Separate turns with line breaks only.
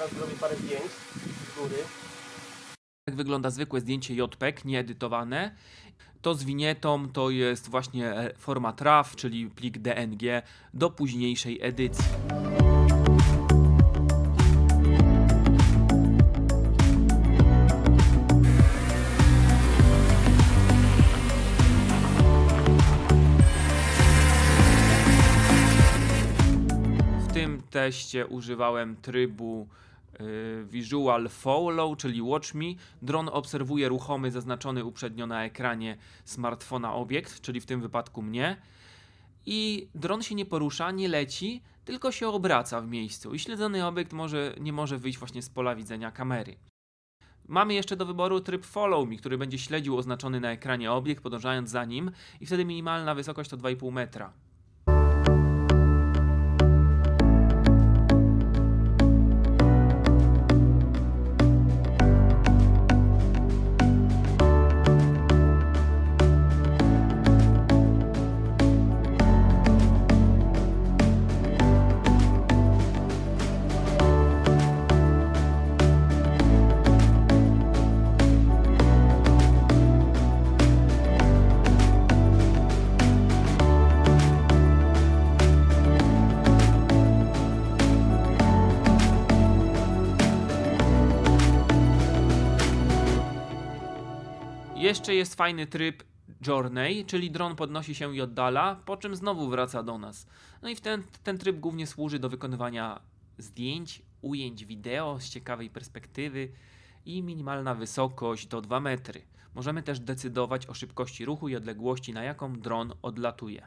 zaraz zrobię parę zdjęć z góry. Tak wygląda zwykłe zdjęcie JPEG, nieedytowane. To z winietą to jest właśnie e, format RAW, czyli plik DNG do późniejszej edycji. W tym teście używałem trybu Visual Follow, czyli Watch Me. Dron obserwuje ruchomy, zaznaczony uprzednio na ekranie smartfona obiekt, czyli w tym wypadku mnie. I dron się nie porusza, nie leci, tylko się obraca w miejscu. I śledzony obiekt może, nie może wyjść właśnie z pola widzenia kamery. Mamy jeszcze do wyboru tryb Follow Me, który będzie śledził oznaczony na ekranie obiekt, podążając za nim, i wtedy minimalna wysokość to 2,5 metra. Jeszcze jest fajny tryb Journey, czyli dron podnosi się i oddala, po czym znowu wraca do nas. No i w ten, ten tryb głównie służy do wykonywania zdjęć, ujęć wideo z ciekawej perspektywy i minimalna wysokość to 2 metry. Możemy też decydować o szybkości ruchu i odległości, na jaką dron odlatuje.